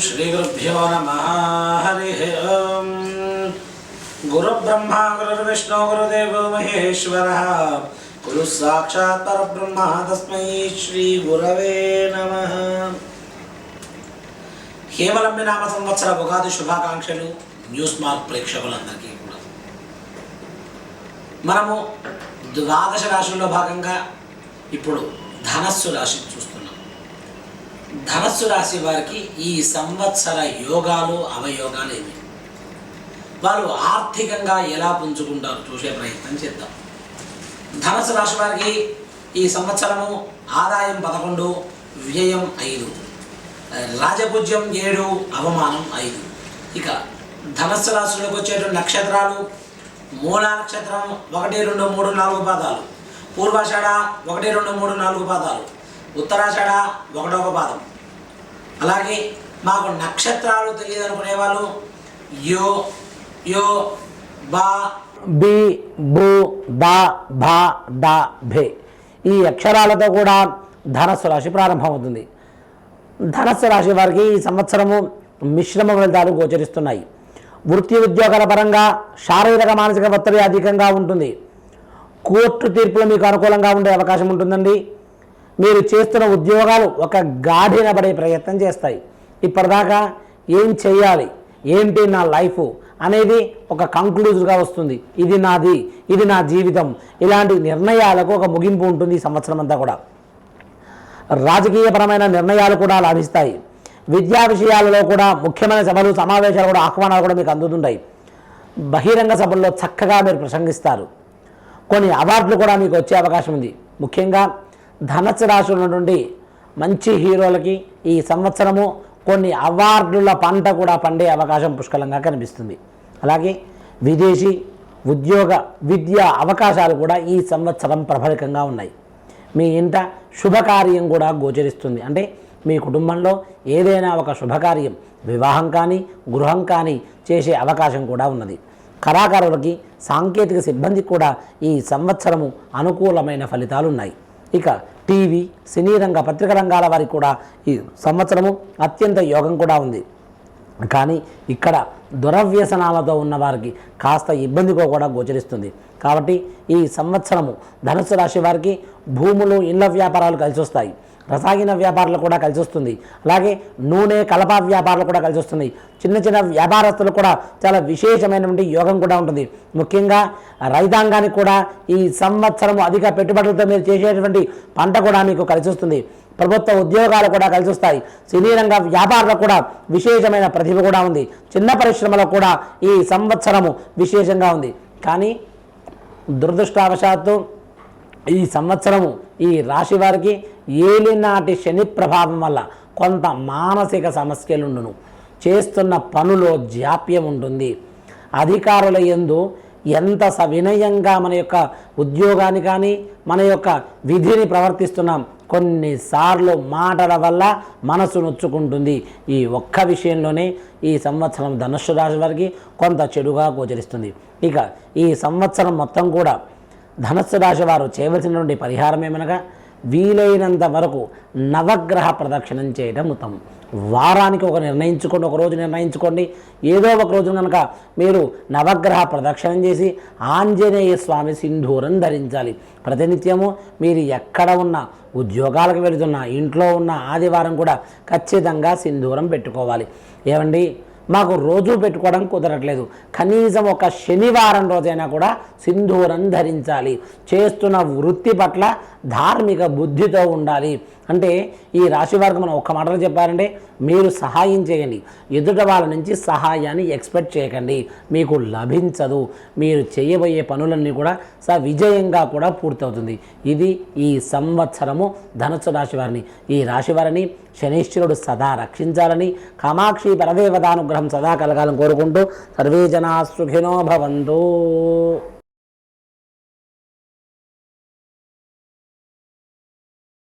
श्रीगुरुभ्यो नमः हरिः ओम् गुरुब्रह्मा गुरुर्विष्णु गुरुदेवो महेश्वरः गुरुः साक्षात् परब्रह्म तस्मै श्रीगुरवे नमः హేమలంబి నామ సంవత్సర ఉగాది శుభాకాంక్షలు న్యూస్ మార్క్ ప్రేక్షకులందరికీ కూడా మనము ద్వాదశ రాశుల్లో భాగంగా ఇప్పుడు ధనస్సు రాశి చూస్తున్నాం ధనస్సు రాశి వారికి ఈ సంవత్సర యోగాలు అవయోగాలు ఏమి వారు ఆర్థికంగా ఎలా పుంజుకుంటారు? చూసే ప్రయత్నం చేద్దాం. ధనస్సు రాశి వారికి ఈ సంవత్సరము ఆదాయం పదకొండు వ్యయం ఐదు రాజపూజ్యం ఏడు అవమానం ఐదు. ఇక ధనస్సు రాశిలోకి వచ్చేటువంటి నక్షత్రాలు మూల నక్షత్రం ఒకటి రెండు మూడు నాలుగు పాదాలు పూర్వాషాఢ ఒకటి రెండు మూడు నాలుగు పాదాలు ఉత్తరాషాఢ ఒకటొక పాదం. అలాగే మాకు నక్షత్రాలు తెలియదు అనుకునే వాళ్ళు యో యో బా. బి బు బా బా డా భే. ఈ అక్షరాలతో కూడా ధనస్సు రాశి ప్రారంభమవుతుంది. ధనస్సు రాశి వారికి ఈ సంవత్సరము మిశ్రమ ఫలితాలు గోచరిస్తున్నాయి. వృత్తి ఉద్యోగాల పరంగా శారీరక మానసిక ఒత్తిడి అధికంగా ఉంటుంది. కోర్టు తీర్పులు మీకు అనుకూలంగా ఉండే అవకాశం ఉంటుందండి. మీరు చేస్తున్న ఉద్యోగాలు ఒక గాడిన పడే ప్రయత్నం చేస్తాయి. ఇప్పటిదాకా ఏం చేయాలి? ఏంటి నా లైఫ్? అనేది ఒక కంక్లూజ్గా వస్తుంది. ఇది నాది ఇది నా జీవితం. ఇలాంటి నిర్ణయాలకు ఒక ముగింపు ఉంటుంది ఈ సంవత్సరం అంతా కూడా. రాజకీయపరమైన నిర్ణయాలు కూడా లాభిస్తాయి. విద్యా విషయాలలో కూడా ముఖ్యమైన సభలు సమావేశాలు కూడా ఆహ్వానాలు కూడా మీకు అందుతుంటాయి. బహిరంగ సభల్లో చక్కగా మీరు ప్రసంగిస్తారు. కొన్ని అవార్డులు కూడా మీకు వచ్చే అవకాశం ఉంది. ముఖ్యంగా ధనస్సు రాశి ఉన్నటువంటి మంచి హీరోలకి ఈ సంవత్సరము కొన్ని అవార్డుల పంట కూడా పండే అవకాశం పుష్కలంగా కనిపిస్తుంది. అలాగే విదేశీ ఉద్యోగ విద్యా అవకాశాలు కూడా ఈ సంవత్సరం ప్రభలికంగా ఉన్నాయి. మీ ఇంట శుభకార్యం కూడా గోచరిస్తుంది. అంటే మీ కుటుంబంలో ఏదైనా ఒక శుభకార్యం వివాహం కానీ గృహం కానీ చేసే అవకాశం కూడా ఉన్నది. కళాకారులకి సాంకేతిక సిబ్బందికి కూడా ఈ సంవత్సరము అనుకూలమైన ఫలితాలు ఉన్నాయి. ఇక టీవీ సినీ రంగ పత్రిక రంగాల వారికి కూడా ఈ సంవత్సరము అత్యంత యోగం కూడా ఉంది. కానీ ఇక్కడ దురవ్యసనాలతో ఉన్నవారికి కాస్త ఇబ్బందిగా కూడా గోచరిస్తుంది. కాబట్టి ఈ సంవత్సరము ధనుసు రాశి వారికి భూములు ఇళ్ళ వ్యాపారాలు కలిసి వస్తాయి రసాయన వ్యాపారాలు కూడా కలిసి వస్తుంది. అలాగే నూనె కలప వ్యాపారాలు కూడా కలిసి వస్తుంది. చిన్న చిన్న వ్యాపారస్తులు కూడా చాలా విశేషమైనటువంటి యోగం కూడా ఉంటుంది. ముఖ్యంగా రైతాంగానికి కూడా ఈ సంవత్సరం అధిక పెట్టుబడులతో మీరు చేసేటువంటి పంట కూడా మీకు కలిసి వస్తుంది. ప్రభుత్వ ఉద్యోగాలు కూడా కలిసి వస్తాయి. సినీ రంగ కూడా విశేషమైన ప్రతిభ కూడా ఉంది. చిన్న పరిశ్రమలకు కూడా ఈ సంవత్సరము విశేషంగా ఉంది. కానీ దురదృష్టవశాత్తు ఈ సంవత్సరము ఈ రాశి వారికి ఏలినాటి శని ప్రభావం వల్ల కొంత మానసిక సమస్యలుండును. చేస్తున్న పనులో జాప్యం ఉంటుంది. అధికారుల ఎందు ఎంత సవినయంగా మన యొక్క ఉద్యోగాన్ని కానీ మన యొక్క విధిని ప్రవర్తిస్తున్నాం కొన్నిసార్లు మాటల వల్ల మనసు నొచ్చుకుంటుంది. ఈ ఒక్క విషయంలోనే ఈ సంవత్సరం ధనుస్సు రాశి వారికి కొంత చెడుగా గోచరిస్తుంది. ఇక ఈ సంవత్సరం మొత్తం కూడా ధనస్సు రాశి వారు చేయవలసినటువంటి పరిహారం ఏమనగా వీలైనంత వరకు నవగ్రహ ప్రదక్షిణం చేయడం ఉత్తమం. వారానికి ఒక నిర్ణయించుకోండి ఒక రోజు నిర్ణయించుకోండి. ఏదో ఒక రోజు కనుక మీరు నవగ్రహ ప్రదక్షిణం చేసి ఆంజనేయ స్వామి సింధూరం ధరించాలి. ప్రతినిత్యము మీరు ఎక్కడ ఉన్న ఉద్యోగాలకు వెళుతున్నా ఇంట్లో ఉన్న ఆదివారం కూడా ఖచ్చితంగా సింధూరం పెట్టుకోవాలి. ఏమండి? మాకు రోజు పెట్టుకోవడం కుదరట్లేదు. కనీసం ఒక శనివారం రోజైనా కూడా సింధూరం ధరించాలి. చేస్తున్న వృత్తి పట్ల ధార్మిక బుద్ధితో ఉండాలి. అంటే ఈ రాశి వారికి మనం ఒక్క మాటలో చెప్పారంటే మీరు సహాయం చేయండి. ఎదుట వాళ్ళ నుంచి సహాయాన్ని ఎక్స్పెక్ట్ చేయకండి. మీకు లభించదు. మీరు చేయబోయే పనులన్నీ కూడా స విజయంగా కూడా పూర్తవుతుంది. ఇది ఈ సంవత్సరము ధనుసు రాశి వారిని. ఈ రాశి వారిని శనీశ్వరుడు సదా రక్షించాలని కామాక్షి పరదేవతానుగ్రహం సదా కలగాలని కోరుకుంటూ సర్వే జనా సుఖినో భవంతు.